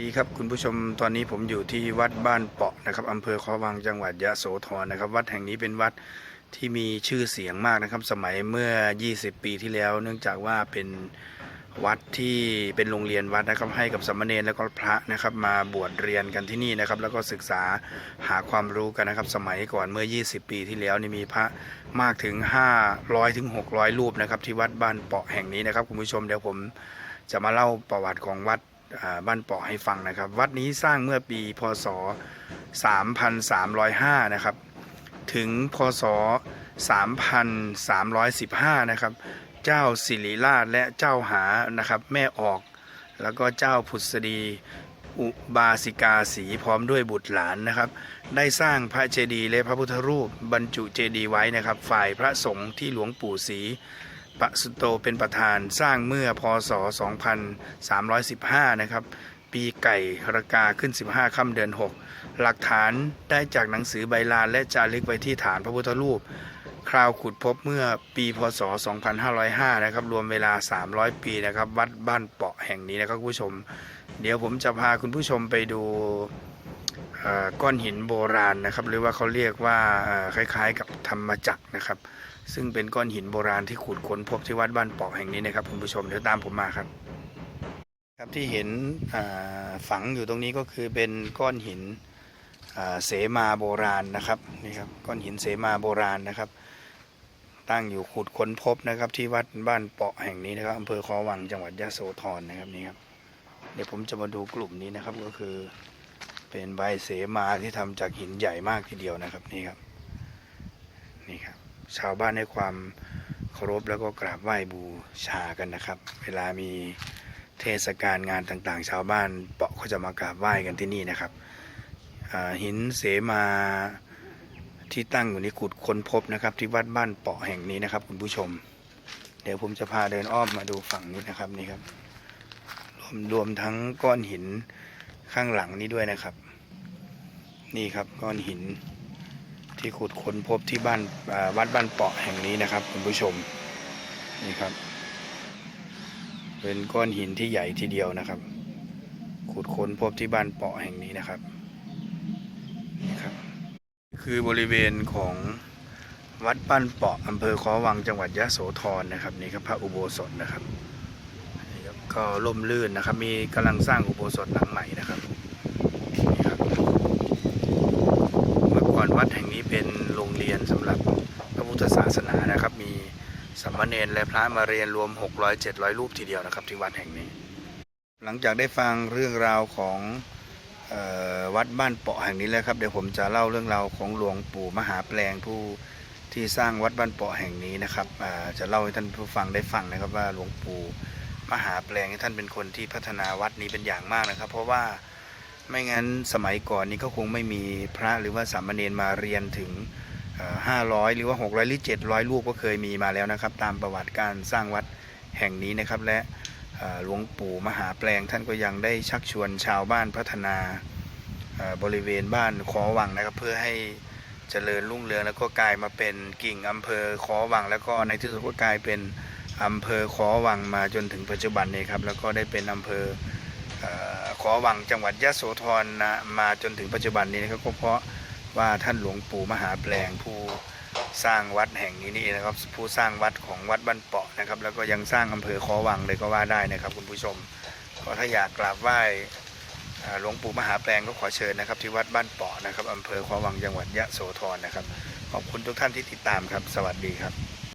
ดีครับคุณผู้ชมตอนนี้ผมอยู่ที่วัดบ้านเปาะนะครับอำเภอคอวังจังหวัดยะโสธรนะครับ วัดแห่งนี้เป็นวัดที่มีชื่อเสียงมากนะครับ สมัยเมื่อ 20 ปีที่แล้ว เนื่องจากว่าเป็นวัดที่เป็นโรงเรียนวัดนะครับให้กับสามเณรแล้วก็พระนะครับมาบวชเรียนกันที่นี่นะครับ แล้วก็ศึกษาหาความรู้กันนะครับ สมัยก่อนเมื่อ 20 ปีที่แล้วนี่มีพระมากถึง 500ถึง600 รูปนะครับที่วัดบ้านเปาะแห่งนี้นะครับคุณผู้ชมเดี๋ยวผมจะมาเล่าประวัติของวัด บ้านปาะให้ฟังนะครับ วัดนี้สร้างเมื่อปีพศ 3305 นะครับ ถึงพศ 3315 นะครับ เจ้าสิริราชและเจ้าหานะครับ แม่ออก แล้วก็เจ้าผุษดีอุบาสิกาสีพร้อมด้วยบุตรหลานนะครับ ได้สร้างพระเจดีย์และพระพุทธรูป บรรจุเจดีย์ไว้นะครับ ฝ่ายพระสงฆ์ที่หลวงปู่ศรี ปสุโตเป็นประธานสร้างเมื่อพศ 2315 นะครับ ปีไก่รากาขึ้น 15ค่ำเดือน 6 หลักฐานได้จากหนังสือใบลานและจารึกไว้ที่ฐานพระพุทธรูป คราวขุดพบเมื่อปีพศ 2505 นะครับ รวมเวลา 300 ปีนะครับ วัดบ้านเปาะแห่งนี้นะครับคุณผู้ชม เดี๋ยวผมจะพาคุณผู้ชมไปดู ก้อนหินโบราณนะครับ หรือว่าเขาเรียกว่าคล้ายๆ กับธรรมจักรนะครับ ซึ่งเป็นก้อนหินโบราณที่ขุดค้นพบที่วัดบ้านเปาะแห่งนี้นะครับคุณผู้ชมเดี๋ยวตามผมมาครับ ครับที่เห็นฝังอยู่ตรงนี้ก็คือเป็นก้อนหินเสมาโบราณนะครับนี่ครับก้อนหินเสมาโบราณนะครับ ตั้งอยู่ขุดค้นพบนะครับ ที่วัดบ้านเปาะแห่งนี้นะครับอำเภอคอวังจังหวัดยะโสธรนะครับนี่ครับเดี๋ยวผมจะมาดูกลุ่มนี้นะครับก็คือ เป็นใบเสมาที่ทำจากหินใหญ่มากทีเดียวนะครับนี่ครับนี่ครับ ชาวบ้านให้ความเคารพแล้วก็กราบไหว้บูชากันนะครับ เวลามีเทศกาลงานต่างๆ ชาวบ้านเปาะก็จะมากราบไหว้กันที่นี่นะครับหินเสมาที่ตั้งอยู่นี้ขุดค้นพบนะครับ ที่วัดบ้านเปาะแห่งนี้นะครับ คุณผู้ชม เดี๋ยวผมจะพาเดินอ้อมมาดูฝั่งนี้นะครับนี่ครับรวมรวมทั้งก้อนหิน ข้างหลังนี้ด้วยนะครับ นี่ครับก้อนหินที่ขุดค้นพบที่บ้านวัดบ้านเปาะแห่งนี้นะครับคุณผู้ชมนี่ครับ เป็นก้อนหินที่ใหญ่ทีเดียวนะครับ ขุดค้นพบที่บ้านเปาะแห่งนี้นะครับนี่ครับ คือบริเวณของวัดบ้านเปาะอำเภอขอวังจังหวัดยะโสธรนะครับนี่ครับพระอุโบสถนะครับ ก็ร่มรื่นนะครับ มีกำลังสร้างอุโบสถหลังใหม่นะครับเมื่อก่อนวัดแห่งนี้เป็นโรงเรียนสำหรับพระพุทธศาสนานะครับ มีสามเณรและพระมาเรียนรวม 600 700 รูปทีเดียวนะครับ ที่วัดแห่งนี้ หลังจากได้ฟังเรื่องราวของออวัดบ้านเปาะแห่งนี้แล้วครับเดี๋ยวผมจะเล่าเรื่องราวของหลวงปู่มหาแปลงผู้ที่สร้างวัดบ้านเปาะแห่งนี้นะครับจะเล่าให้ท่านผู้ฟังได้ฟังนะครับว่าหลวงปู่ มหาแปลงท่านเป็นคนที่พัฒนาวัดนี้เป็นอย่างมากนะครับ เพราะว่าไม่งั้นสมัยก่อนนี้ก็คงไม่มีพระหรือว่าสามเณรมาเรียนถึงห้าร้อยหรือว่าหกร้อยหรือเจ็ดร้อยรูปก็เคยมีมาแล้วนะครับ ตามประวัติการสร้างวัดแห่งนี้นะครับ และหลวงปู่มหาแปลงท่านก็ยังได้ชักชวนชาวบ้านพัฒนาบริเวณบ้านขอวังนะครับ เพื่อให้เจริญรุ่งเรืองแล้วก็กลายมาเป็นกิ่งอำเภอขอวัง แล้วก็ในที่สุดก็กลายเป็น อำเภอขอวังมาจนถึงปัจจุบันนี้ครับ แล้วก็ได้เป็นอำเภอขอวังจังหวัดยะโสธรนะมาจนถึงปัจจุบันนี้นะครับก็เพราะว่าท่านหลวงปู่มหาแปลงผู้สร้างวัดแห่งนี้นี่นะครับ ผู้สร้างวัดของวัดบ้านเปาะนะครับ แล้วก็ยังสร้างอำเภอขอวังเลยก็ว่าได้นะครับ คุณผู้ชมก็ถ้าอยากกราบไหว้หลวงปู่มหาแปลงก็ขอเชิญนะครับ ที่วัดบ้านเปาะนะครับอำเภอขอวังจังหวัดยะโสธรนะครับ ขอบคุณทุกท่านที่ติดตามครับ สวัสดีครับ